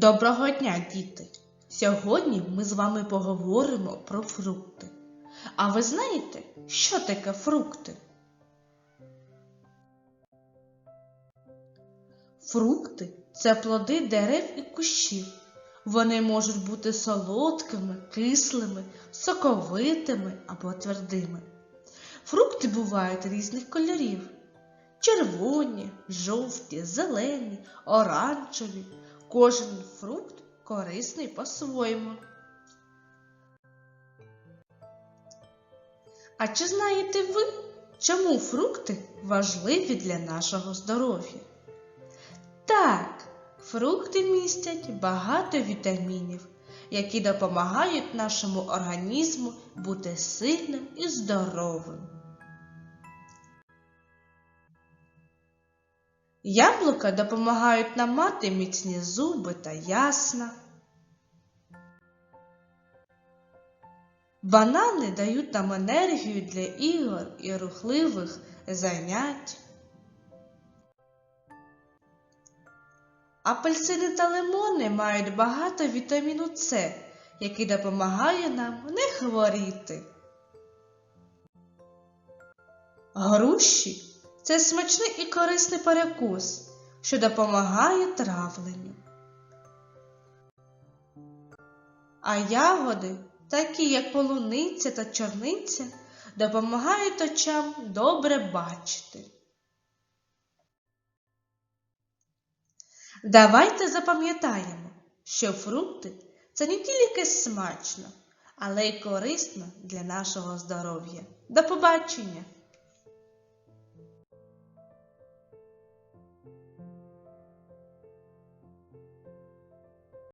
Доброго дня, діти! Сьогодні ми з вами поговоримо про фрукти. А ви знаєте, що таке фрукти? Фрукти це плоди дерев і кущів. Вони можуть бути солодкими, кислими, соковитими або твердими. Фрукти бувають різних кольорів: червоні, жовті, зелені, оранжеві. Кожен фрукт корисний по-своєму. А чи знаєте ви, чому фрукти важливі для нашого здоров'я? Так, фрукти містять багато вітамінів, які допомагають нашому організму бути сильним і здоровим. Яблука допомагають нам мати міцні зуби та ясна. Банани дають нам енергію для ігор і рухливих занять. Апельсини та лимони мають багато вітаміну С, який допомагає нам не хворіти. Груші це смачний і корисний перекус, що допомагає травленню. А ягоди, такі як полуниця та чорниця, допомагають очам добре бачити. Давайте запам'ятаємо, що фрукти це не тільки смачно, але й корисно для нашого здоров'я. До побачення!